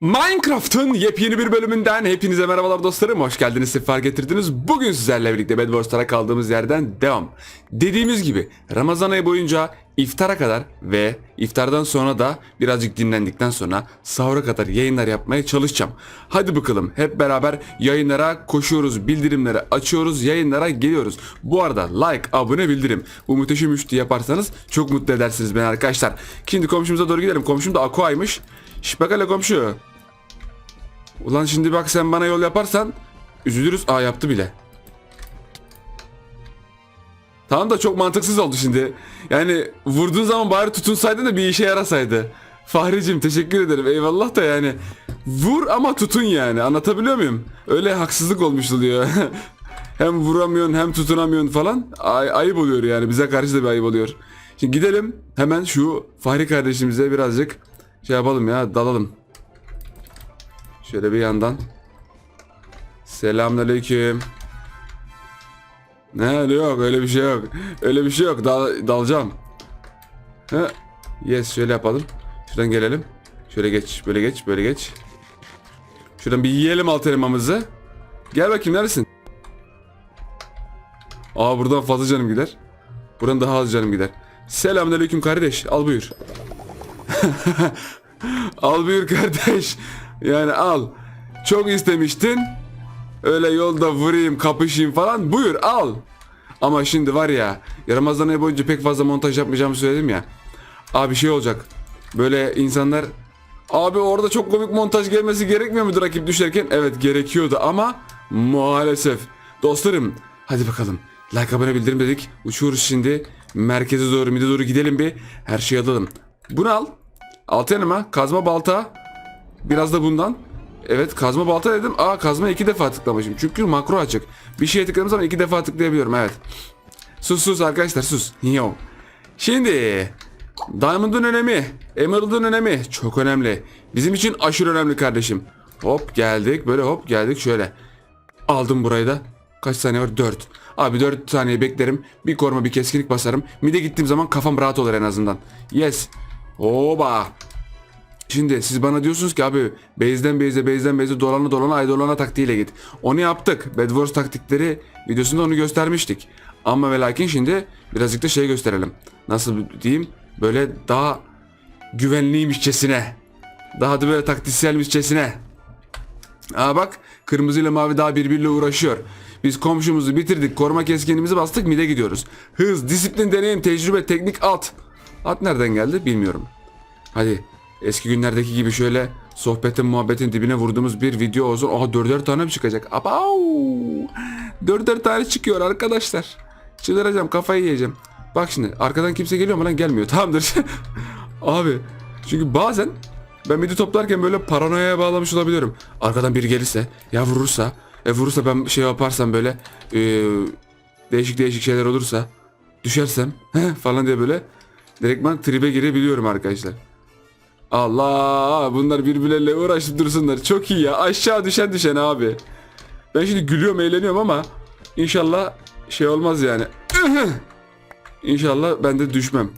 Minecraft'ın yepyeni bir bölümünden hepinize merhabalar dostlarım. Hoş geldiniz, sefer getirdiniz. Bugün sizlerle birlikte Bed Wars'lara kaldığımız yerden devam. Dediğimiz gibi Ramazan ayı boyunca iftara kadar ve iftardan sonra da birazcık dinlendikten sonra sahura kadar yayınlar yapmaya çalışacağım. Hadi bakalım hep beraber yayınlara koşuyoruz, bildirimleri açıyoruz, yayınlara geliyoruz. Bu arada like, abone, bildirim. Bu muhteşem üçlü yaparsanız çok mutlu edersiniz beni arkadaşlar. Şimdi komşumuza doğru gidelim. Komşum da Aqua'ymış. Şş komşu. Ulan şimdi bak sen bana yol yaparsan üzülürüz. Aa yaptı bile. Tamam da çok mantıksız oldu şimdi. Yani vurduğun zaman bari tutunsaydı da bir işe yarasaydı. Fahricim teşekkür ederim eyvallah da yani. Vur ama tutun yani anlatabiliyor muyum? Öyle haksızlık olmuş oluyor. hem vuramıyorsun hem tutunamıyorsun falan. Ay, ayıp oluyor yani bize karşı da bir ayıp oluyor. Şimdi gidelim hemen şu Fahri kardeşimize birazcık şey yapalım ya dalalım. Şöyle bir yandan. Selamünaleyküm. Ne öyle yok öyle bir şey yok. Öyle bir şey yok dal, dalacağım. He. Yes şöyle yapalım. Şuradan gelelim. Şöyle geç böyle geç böyle geç. Şuradan bir yiyelim alt elmamızı. Gel bakayım neresin? Aa buradan fazla canım gider. Buradan daha az canım gider. Selamünaleyküm kardeş. Al buyur. al buyur kardeş. Yani al. Çok istemiştin. Öyle yolda vurayım, kapışayım falan. Buyur al. Ama şimdi var ya, Ramazan ayı boyunca pek fazla montaj yapmayacağımı söyledim ya. Abi şey olacak. Böyle insanlar Abi orada çok komik montaj gelmesi gerekmiyor muydu rakip düşerken? Evet gerekiyordu ama maalesef. Dostlarım hadi bakalım. Like abone bildirim dedik. Uçuyoruz şimdi. Merkeze doğru mide doğru gidelim bir. Her şeyi alalım. Bunu al. Altı yanıma kazma balta. Biraz da bundan. Evet kazma balta dedim. Aa kazma iki defa tıklamışım. Çünkü makro açık. Bir şeye tıkladığım zaman iki defa tıklayabiliyorum evet. Sus sus arkadaşlar sus. Yo. Şimdi Diamond'ın önemi, Emerald'ın önemi çok önemli. Bizim için aşırı önemli kardeşim. Hop geldik böyle hop geldik şöyle. Aldım burayı da. Kaç saniye var? 4. Abi 4 saniye beklerim. Bir koruma bir keskinlik basarım. Mide gittiğim zaman kafam rahat olur en azından. Yes. Oba. Şimdi siz bana diyorsunuz ki abi base'den base'e base'den base'e dolana dolana ay dolana taktiğiyle git. Onu yaptık. Bed Wars taktikleri videosunda onu göstermiştik. Ama ve lakin şimdi birazcık da şey gösterelim. Nasıl diyeyim? Böyle daha güvenliymişçesine. Daha da böyle taktisyelmişçesine. Aa bak kırmızı ile mavi daha birbiriyle uğraşıyor. Biz komşumuzu bitirdik koruma keskinimizi bastık mide gidiyoruz. Hız, disiplin, deneyim, tecrübe, teknik at. At nereden geldi bilmiyorum. Hadi eski günlerdeki gibi şöyle sohbetin muhabbetin dibine vurduğumuz bir video olsun. Aha dörder tane mi çıkacak? Abav! Dörder tane çıkıyor arkadaşlar. Çıldıracağım kafayı yiyeceğim. Bak şimdi arkadan kimse geliyor mu lan gelmiyor. Tamamdır. Abi çünkü bazen ben midi toplarken böyle paranoyaya bağlamış olabiliyorum. Arkadan biri gelirse ya vurursa e vurursa ben şey yaparsam böyle e, değişik değişik şeyler olursa düşersem falan diye böyle direktman tribe girebiliyorum arkadaşlar. Allah bunlar birbirleriyle uğraşıp dursunlar. Çok iyi ya. Aşağı düşen düşen abi. Ben şimdi gülüyorum eğleniyorum ama inşallah şey olmaz yani. İnşallah ben de düşmem.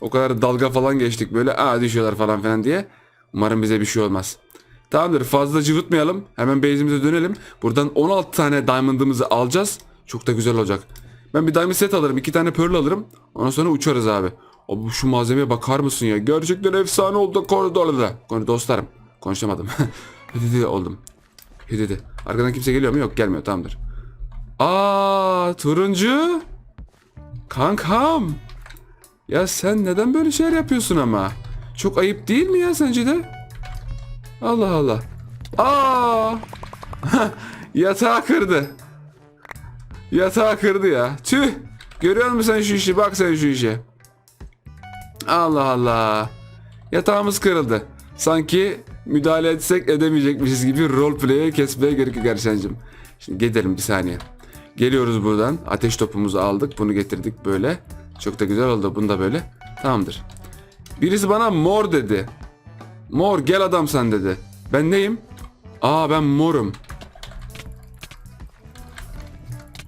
O kadar dalga falan geçtik böyle. Aa düşüyorlar falan filan diye. Umarım bize bir şey olmaz. Tamamdır fazla cıvıtmayalım. Hemen base'imize dönelim. Buradan 16 tane diamond'ımızı alacağız. Çok da güzel olacak. Ben bir diamond set alırım. 2 tane pearl alırım. Ondan sonra uçarız abi. Abi şu malzemeye bakar mısın ya? Gerçekten efsane oldu koridorda. Konu dostlarım. Konuşamadım. Hadi oldum. Hadi Arkadan kimse geliyor mu? Yok gelmiyor tamamdır. Aa turuncu. Kankam. Ya sen neden böyle şeyler yapıyorsun ama? Çok ayıp değil mi ya sence de? Allah Allah. Aa! Yatağı kırdı. Yatağı kırdı ya. Tüh. Görüyor musun sen şu işi? Bak sen şu işe. Allah Allah. Yatağımız kırıldı. Sanki müdahale etsek edemeyecekmişiz gibi roleplay'e kesmeye gerek yok Erşen'cim. Şimdi gidelim bir saniye. Geliyoruz buradan. Ateş topumuzu aldık. Bunu getirdik böyle. Çok da güzel oldu. Bunu da böyle. Tamamdır. Birisi bana mor dedi. Mor gel adam sen dedi. Ben neyim? Aa ben morum.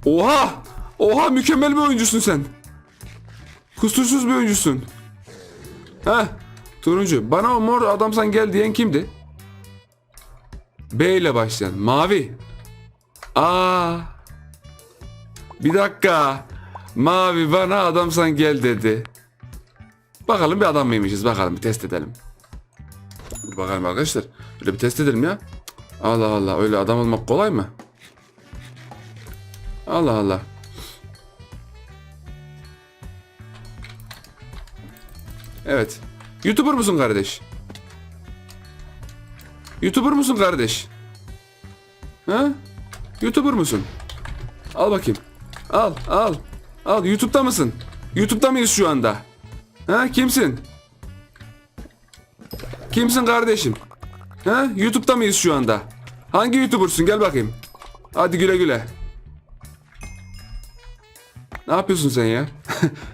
Oha! Oha mükemmel bir oyuncusun sen. Kusursuz bir oyuncusun. Heh. Turuncu. Bana o mor adam sen gel diyen kimdi? B ile başlayan. Mavi. Aa. Bir dakika. Mavi bana adamsan gel dedi. Bakalım bir adam mıymışız bakalım bir test edelim. Dur bakalım arkadaşlar. Öyle bir test edelim ya. Allah Allah öyle adam olmak kolay mı? Allah Allah. Evet. YouTuber musun kardeş? YouTuber musun kardeş? Ha? YouTuber musun? Al bakayım. Al, al. Al, YouTube'da mısın? YouTube'da mıyız şu anda? Ha, kimsin? Kimsin kardeşim? Ha, YouTube'da mıyız şu anda? Hangi YouTuber'sın? Gel bakayım. Hadi güle güle. Ne yapıyorsun sen ya?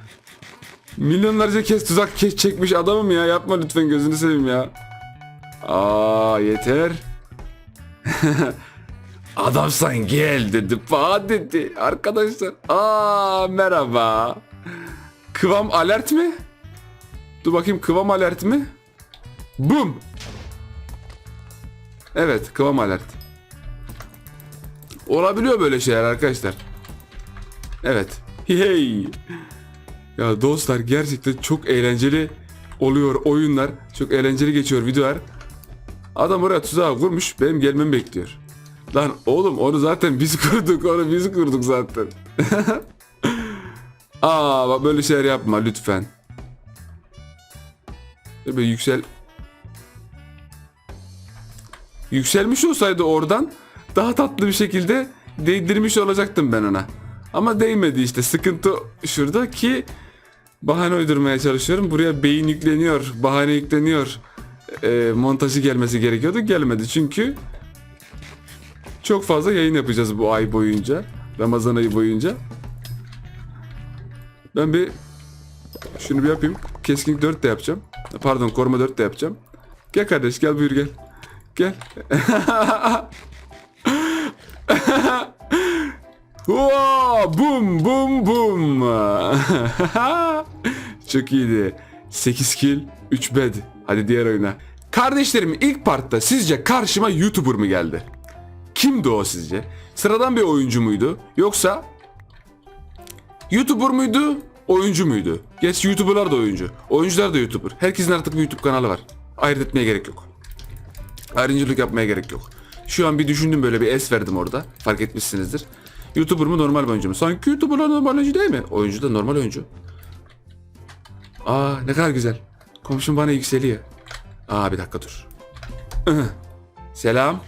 Milyonlarca kez tuzak ke- çekmiş adamım ya. Yapma lütfen gözünü seveyim ya. Aa yeter. Adamsan gel dedi. Fa dedi. Arkadaşlar. Aa merhaba. Kıvam alert mi? Dur bakayım kıvam alert mi? Bum. Evet kıvam alert. Olabiliyor böyle şeyler arkadaşlar. Evet. Hey. Ya dostlar gerçekten çok eğlenceli oluyor oyunlar. Çok eğlenceli geçiyor videolar. Adam oraya tuzağı kurmuş benim gelmemi bekliyor. Lan oğlum onu zaten biz kurduk onu biz kurduk zaten. Aa bak böyle şeyler yapma lütfen. Böyle yüksel. Yükselmiş olsaydı oradan daha tatlı bir şekilde değdirmiş olacaktım ben ona. Ama değmedi işte sıkıntı şurada ki bahane uydurmaya çalışıyorum. Buraya beyin yükleniyor, bahane yükleniyor. Ee, montajı gelmesi gerekiyordu gelmedi çünkü çok fazla yayın yapacağız bu ay boyunca. Ramazan ayı boyunca. Ben bir şunu bir yapayım. Keskinlik 4 de yapacağım. Pardon koruma 4 de yapacağım. Gel kardeş gel buyur gel. Gel. Wow, bum bum bum. Çok iyiydi. 8 kill, 3 bed. Hadi diğer oyuna. Kardeşlerim ilk partta sizce karşıma YouTuber mı geldi? Kimdi o sizce? Sıradan bir oyuncu muydu? Yoksa YouTuber muydu? Oyuncu muydu? Geç YouTuber'lar da oyuncu. Oyuncular da YouTuber. Herkesin artık bir YouTube kanalı var. Ayırt etmeye gerek yok. Ayrımcılık yapmaya gerek yok. Şu an bir düşündüm böyle bir es verdim orada. Fark etmişsinizdir. YouTuber mı normal bir oyuncu mu? Sanki YouTuber'lar normal oyuncu değil mi? Oyuncu da normal oyuncu. Aa ne kadar güzel. Komşum bana yükseliyor. Aa bir dakika dur. Selam.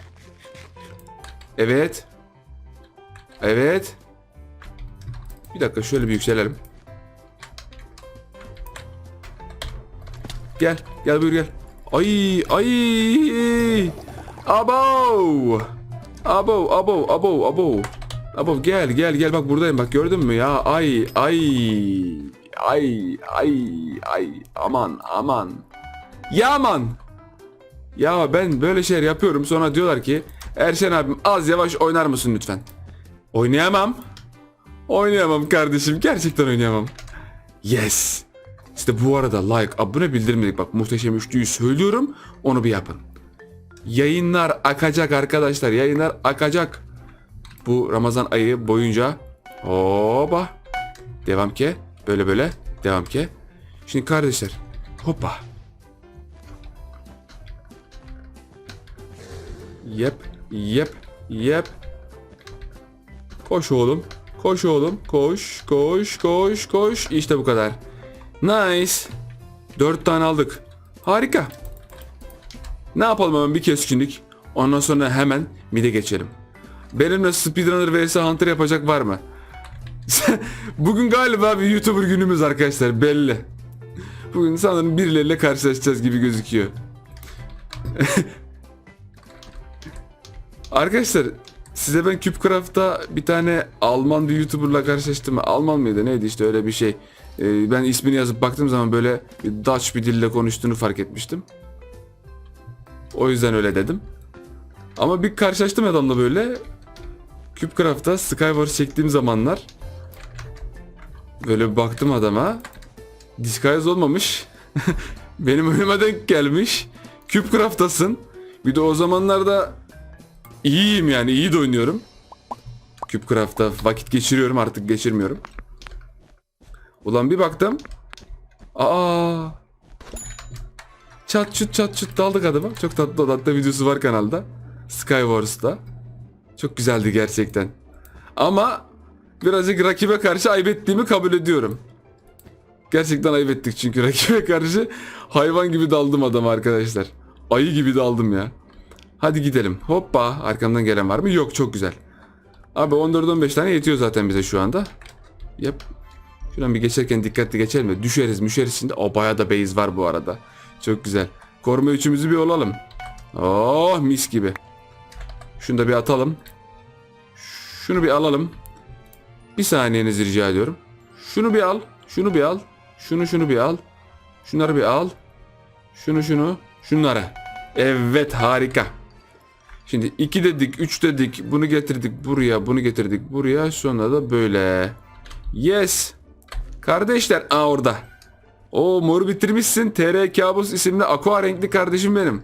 Evet. Evet. Bir dakika şöyle bir yükselelim. Gel. Gel buyur gel. Ay ay. Abo abo abo abo. Abo gel gel gel. Bak buradayım. Bak gördün mü ya? Ay ay ay ay ay. Aman aman. Yaman ya ben böyle şeyler yapıyorum. Sonra diyorlar ki Erşen abim az yavaş oynar mısın lütfen? Oynayamam. Oynayamam kardeşim. Gerçekten oynayamam. Yes. İşte bu arada like abone bildirmedik. Bak muhteşem üçlüyü söylüyorum. Onu bir yapın. Yayınlar akacak arkadaşlar. Yayınlar akacak bu Ramazan ayı boyunca hopa devam ki böyle böyle devam ki şimdi kardeşler hoppa. Yep yep yep. Koş oğlum koş oğlum koş koş koş koş. İşte bu kadar. Nice. Dört tane aldık. Harika. Ne yapalım hemen bir keskinlik. Ondan sonra hemen mide geçelim Benimle Speedrunner vs Hunter yapacak var mı? Bugün galiba bir YouTuber günümüz arkadaşlar belli. Bugün sanırım birileriyle karşılaşacağız gibi gözüküyor. arkadaşlar size ben CubeCraft'ta bir tane Alman bir YouTuber'la karşılaştım. Alman mıydı neydi işte öyle bir şey. Ee, ben ismini yazıp baktığım zaman böyle Dutch bir dille konuştuğunu fark etmiştim. O yüzden öyle dedim. Ama bir karşılaştım adamla böyle. CubeCraft'ta Skywars çektiğim zamanlar böyle bir baktım adama. Disguise olmamış. Benim önüme denk gelmiş. CubeCraft'tasın. Bir de o zamanlarda İyiyim yani iyi de oynuyorum. Cubecraft'ta vakit geçiriyorum artık geçirmiyorum. Ulan bir baktım. Aa. Çat çut çat çut daldık adama. Çok tatlı o videosu var kanalda. Skywars'ta. Çok güzeldi gerçekten. Ama birazcık rakibe karşı ayıp ettiğimi kabul ediyorum. Gerçekten ayıp ettik çünkü rakibe karşı hayvan gibi daldım adam arkadaşlar. Ayı gibi daldım ya. Hadi gidelim. Hoppa arkamdan gelen var mı? Yok çok güzel. Abi 14-15 tane yetiyor zaten bize şu anda. Yap. Şuradan bir geçerken dikkatli geçelim de düşeriz müşeriz şimdi. O bayağı da base var bu arada. Çok güzel. Koruma üçümüzü bir olalım. Oh mis gibi. Şunu da bir atalım. Şunu bir alalım. Bir saniyenizi rica ediyorum. Şunu bir al. Şunu bir al. Şunu şunu bir al. Şunları bir al. Şunu şunu. Şunları. Evet harika. Şimdi 2 dedik, 3 dedik. Bunu getirdik buraya, bunu getirdik buraya. Sonra da böyle. Yes. Kardeşler, aa orada. O mor bitirmişsin. TR Kabus isimli aqua renkli kardeşim benim.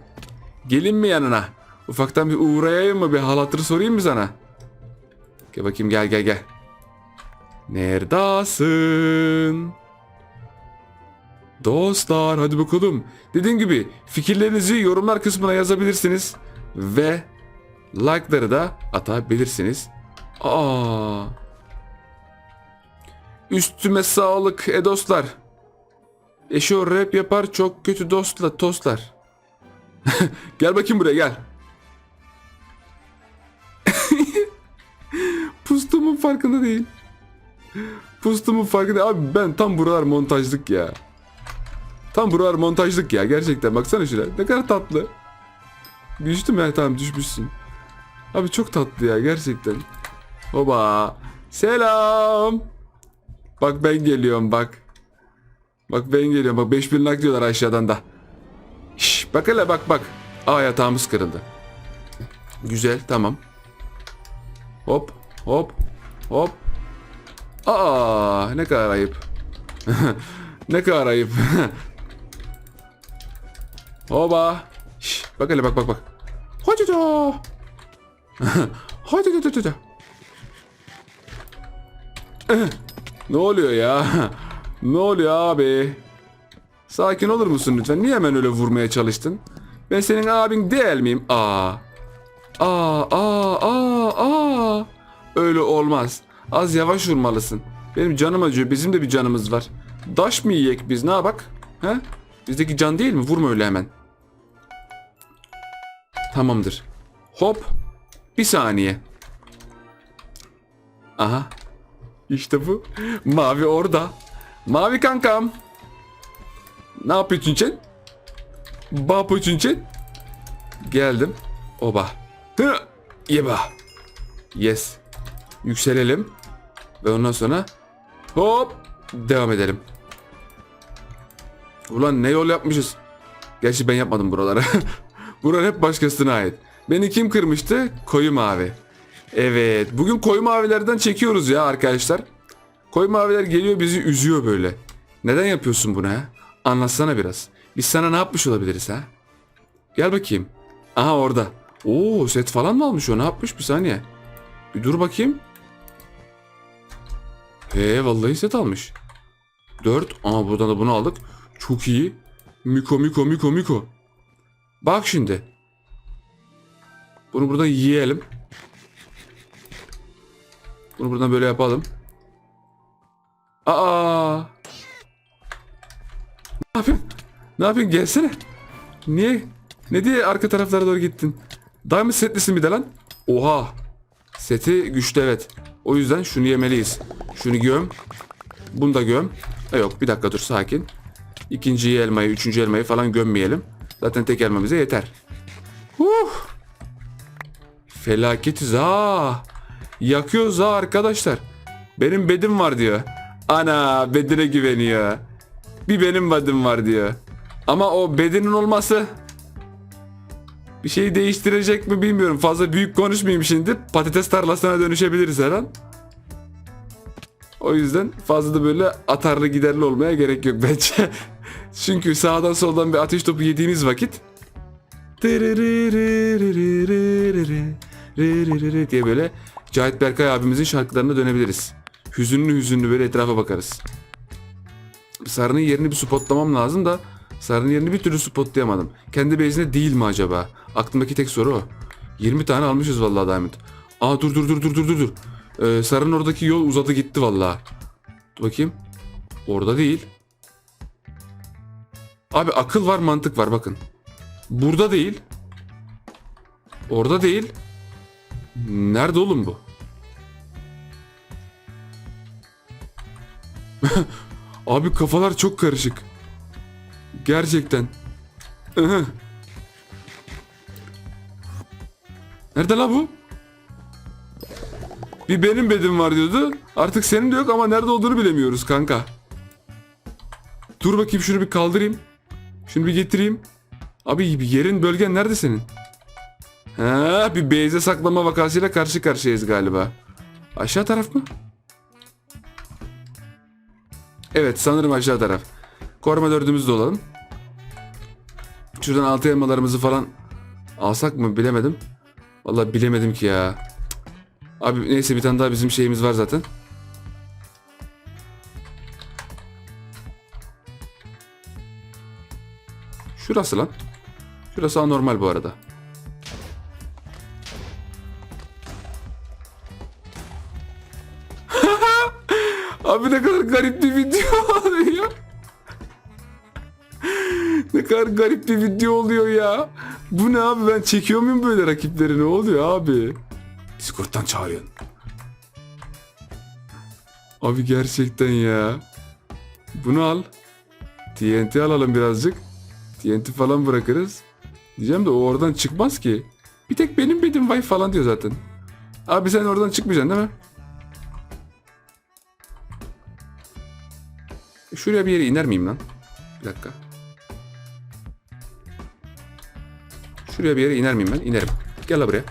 Gelin mi yanına? Ufaktan bir uğrayayım mı? Bir hal sorayım mı sana? Gel bakayım gel gel gel. Neredesin? Dostlar hadi bakalım. Dediğim gibi fikirlerinizi yorumlar kısmına yazabilirsiniz. Ve like'ları da atabilirsiniz. Aa. Üstüme sağlık e dostlar. Eşo rap yapar çok kötü dostla tostlar. gel bakayım buraya gel. Pustumun farkında değil. Pustumun farkında. Abi ben tam buralar montajlık ya. Tam buralar montajlık ya gerçekten. Baksana şuraya. Ne kadar tatlı. Düştüm ya tamam düşmüşsün. Abi çok tatlı ya gerçekten. Baba. Selam. Bak ben geliyorum bak. Bak ben geliyorum bak 5000 like diyorlar aşağıdan da. Şş, bak hele bak bak. Aa yatağımız kırıldı. Güzel tamam. Hop hop hop. Aa ne kadar ayıp. ne kadar ayıp. Hoba. Şş, bak hele bak bak bak. Hadi da. Hadi da da da Ne oluyor ya? Ne oluyor abi? Sakin olur musun lütfen? Niye hemen öyle vurmaya çalıştın? Ben senin abin değil miyim? Aa. Aa, aa, aa, aa. Öyle olmaz. Az yavaş vurmalısın. Benim canım acıyor. Bizim de bir canımız var. Daş mı yiyek biz? Ne yapak? He? Bizdeki can değil mi? Vurma öyle hemen. Tamamdır. Hop. Bir saniye. Aha. İşte bu. Mavi orada. Mavi kankam. Ne yapıyorsun sen? Yapıyorsun sen? Geldim. Oba. Hı. Yeba. Yes. Yükselelim. Ve ondan sonra hop devam edelim. Ulan ne yol yapmışız. Gerçi ben yapmadım buralara. Buralar hep başkasına ait. Beni kim kırmıştı? Koyu mavi. Evet. Bugün koyu mavilerden çekiyoruz ya arkadaşlar. Koyu maviler geliyor bizi üzüyor böyle. Neden yapıyorsun bunu ha? Anlatsana biraz. Biz sana ne yapmış olabiliriz ha? Gel bakayım. Aha orada. Oo set falan mı almış o? Ne yapmış bir saniye. Bir dur bakayım. He vallahi set almış. 4. Ama buradan da bunu aldık. Çok iyi. Miko miko miko miko. Bak şimdi. Bunu buradan yiyelim. Bunu buradan böyle yapalım. Aa! Ne yapıyorsun? Ne yapıyorsun? Gelsene. Niye? Ne diye arka taraflara doğru gittin? Diamond setlisin bir de lan. Oha. Seti güçlü evet. O yüzden şunu yemeliyiz. Şunu göm. Bunu da göm. E yok bir dakika dur sakin. İkinci elmayı, üçüncü elmayı falan gömmeyelim. Zaten tek elma bize yeter. Huh. Felaketiz ha. Yakıyoruz ha arkadaşlar. Benim bedim var diyor. Ana bedine güveniyor. Bir benim bedim var diyor. Ama o bedinin olması bir şeyi değiştirecek mi bilmiyorum. Fazla büyük konuşmayayım şimdi. Patates tarlasına dönüşebiliriz her an. O yüzden fazla da böyle atarlı giderli olmaya gerek yok bence. Çünkü sağdan soldan bir ateş topu yediğiniz vakit diye böyle Cahit Berkay abimizin şarkılarına dönebiliriz. Hüzünlü hüzünlü böyle etrafa bakarız. Sarı'nın yerini bir spotlamam lazım da Sarı'nın yerini bir türlü spotlayamadım. Kendi base'inde değil mi acaba? Aklımdaki tek soru o. 20 tane almışız vallahi Diamond. Aa dur dur dur dur dur dur dur. Ee, Sarı'nın oradaki yol uzadı gitti vallahi. Bakayım. Orada değil. Abi akıl var mantık var bakın. Burada değil. Orada değil. Nerede oğlum bu? Abi kafalar çok karışık. Gerçekten. Ihı. Nerede la bu? Bir benim bedim var diyordu. Artık senin de yok ama nerede olduğunu bilemiyoruz kanka. Dur bakayım şunu bir kaldırayım. Şunu bir getireyim. Abi yerin bölgen nerede senin? Ha, bir beyze saklama vakasıyla karşı karşıyayız galiba. Aşağı taraf mı? Evet sanırım aşağı taraf. Koruma dördümüzde olalım. Şuradan altı elmalarımızı falan alsak mı bilemedim. Vallahi bilemedim ki ya. Abi neyse bir tane daha bizim şeyimiz var zaten. Şurası lan. Şurası anormal bu arada. Garip bir video oluyor ya. Bu ne abi ben çekiyor muyum böyle rakipleri ne oluyor abi? Discord'dan çağırıyorsun. Abi gerçekten ya. Bunu al. TNT alalım birazcık. TNT falan bırakırız. Diyeceğim de o oradan çıkmaz ki. Bir tek benim bedim vay falan diyor zaten. Abi sen oradan çıkmayacaksın değil mi? Şuraya bir yere iner miyim lan? Bir dakika. Şuraya bir yere iner miyim ben? İnerim. Gel la buraya.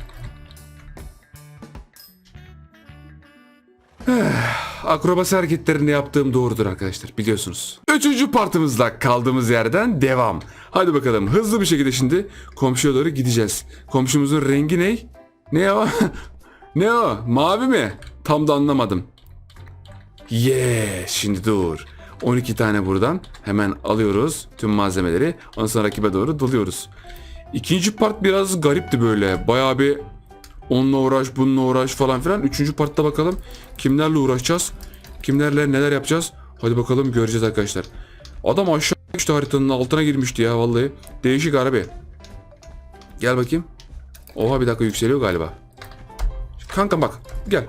Eh, Akrobasi hareketlerini yaptığım doğrudur arkadaşlar biliyorsunuz. Üçüncü partımızda kaldığımız yerden devam. Hadi bakalım hızlı bir şekilde şimdi komşuya doğru gideceğiz. Komşumuzun rengi ne? Ne o? ne o? Mavi mi? Tam da anlamadım. Yeah, şimdi dur. 12 tane buradan hemen alıyoruz tüm malzemeleri. Ondan sonra rakibe doğru doluyoruz. İkinci part biraz garipti böyle. Bayağı bir onunla uğraş, bununla uğraş falan filan. Üçüncü partta bakalım kimlerle uğraşacağız? Kimlerle neler yapacağız? Hadi bakalım göreceğiz arkadaşlar. Adam aşağı işte haritanın altına girmişti ya vallahi. Değişik arabi. Gel bakayım. Oha bir dakika yükseliyor galiba. Kanka bak gel.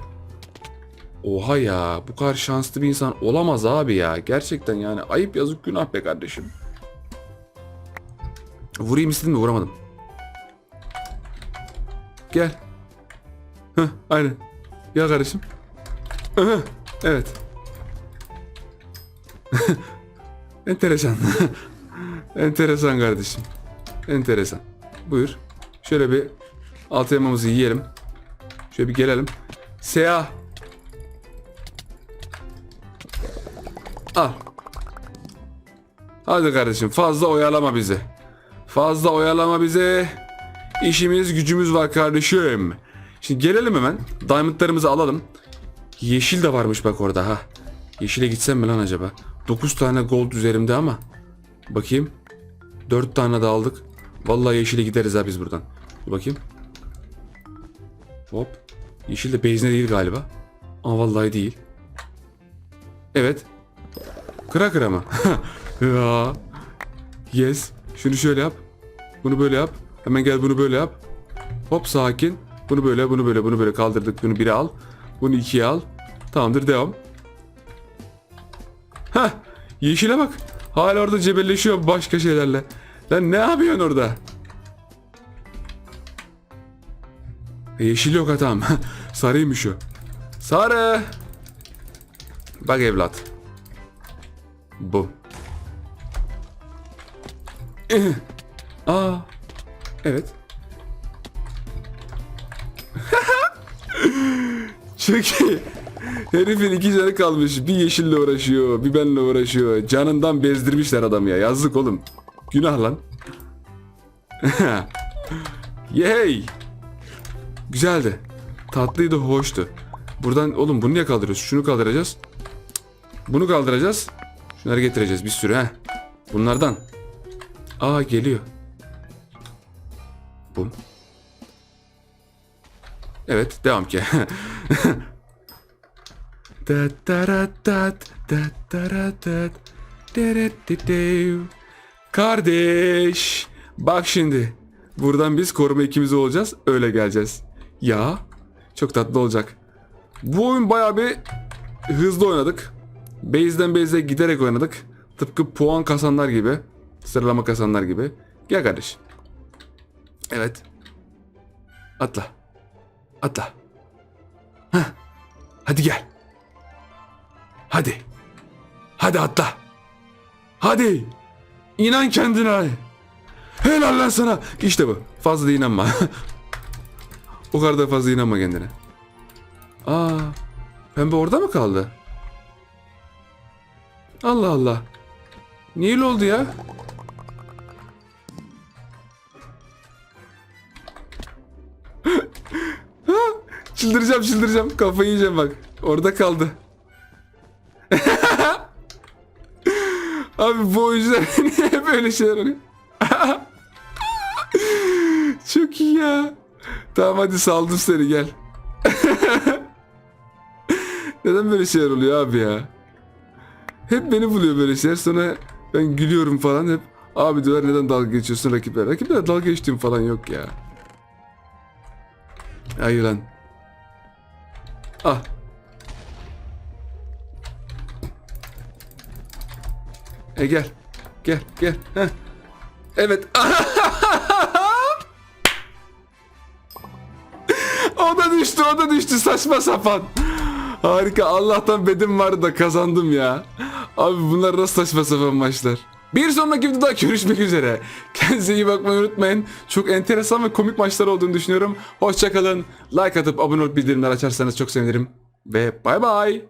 Oha ya bu kadar şanslı bir insan olamaz abi ya. Gerçekten yani ayıp yazık günah be kardeşim. Vurayım istedim de vuramadım. Gel. Heh, aynen. Gel kardeşim. Aha, evet. Enteresan. Enteresan kardeşim. Enteresan. Buyur. Şöyle bir alt elmamızı yiyelim. Şöyle bir gelelim. Seah. Al. Hadi kardeşim fazla oyalama bizi. Fazla oyalama bizi. İşimiz gücümüz var kardeşim. Şimdi gelelim hemen. Diamondlarımızı alalım. Yeşil de varmış bak orada ha. Yeşile gitsem mi lan acaba? 9 tane gold üzerimde ama. Bakayım. 4 tane de aldık. Vallahi yeşile gideriz ha biz buradan. Dur bakayım. Hop. Yeşil de base'ine değil galiba. Aa vallahi değil. Evet. Kıra kıra mı? ya. Yes. Şunu şöyle yap. Bunu böyle yap. Hemen gel bunu böyle yap. Hop sakin. Bunu böyle, bunu böyle, bunu böyle kaldırdık. Bunu bire al. Bunu ikiye al. Tamamdır devam. Heh. Yeşile bak. Hala orada cebelleşiyor başka şeylerle. Lan ne yapıyorsun orada? E, Yeşil yok ha tamam. Sarıymış o. Sarı. Bak evlat. Bu. Aa. Evet. Çok. Herifin iki canı kalmış. Bir yeşille uğraşıyor, bir benle uğraşıyor. Canından bezdirmişler adam ya. Yazık oğlum. Günah lan. Yey. Güzeldi. Tatlıydı, hoştu. Buradan oğlum bunu niye kaldırıyoruz? Şunu kaldıracağız. Bunu kaldıracağız. Şunları getireceğiz bir sürü ha. Bunlardan. Aa geliyor. da da da da. Kardeş. Bak şimdi. Buradan biz koruma ikimiz olacağız. Öyle geleceğiz. Ya. Çok tatlı olacak. Bu oyun bayağı bir hızlı oynadık. Base'den base'e giderek oynadık. Tıpkı puan kasanlar gibi. Sıralama kasanlar gibi. Gel kardeş. Evet. Atla. Atla. Heh. Hadi gel. Hadi. Hadi atla. Hadi. İnan kendine. Helal lan sana. İşte bu. Fazla da inanma. o kadar da fazla inanma kendine. Aa. Pembe orada mı kaldı? Allah Allah. Niye oldu ya? Çıldıracağım çıldıracağım. Kafayı yiyeceğim bak. Orada kaldı. Abi bu oyuncular niye böyle şeyler oluyor? Çok iyi ya. Tamam hadi saldım seni gel. Neden böyle şeyler oluyor abi ya? Hep beni buluyor böyle şeyler. Sonra ben gülüyorum falan hep. Abi diyorlar neden dalga geçiyorsun rakipler? Rakipler dalga geçtiğim falan yok ya. Hayır lan. Ah. E gel. Gel gel. Heh. Evet. o da düştü o da düştü saçma sapan. Harika Allah'tan bedim vardı da kazandım ya. Abi bunlar nasıl saçma sapan maçlar. Bir sonraki videoda görüşmek üzere. Kendinize iyi bakmayı unutmayın. Çok enteresan ve komik maçlar olduğunu düşünüyorum. Hoşçakalın. Like atıp abone olup bildirimler açarsanız çok sevinirim. Ve bay bay.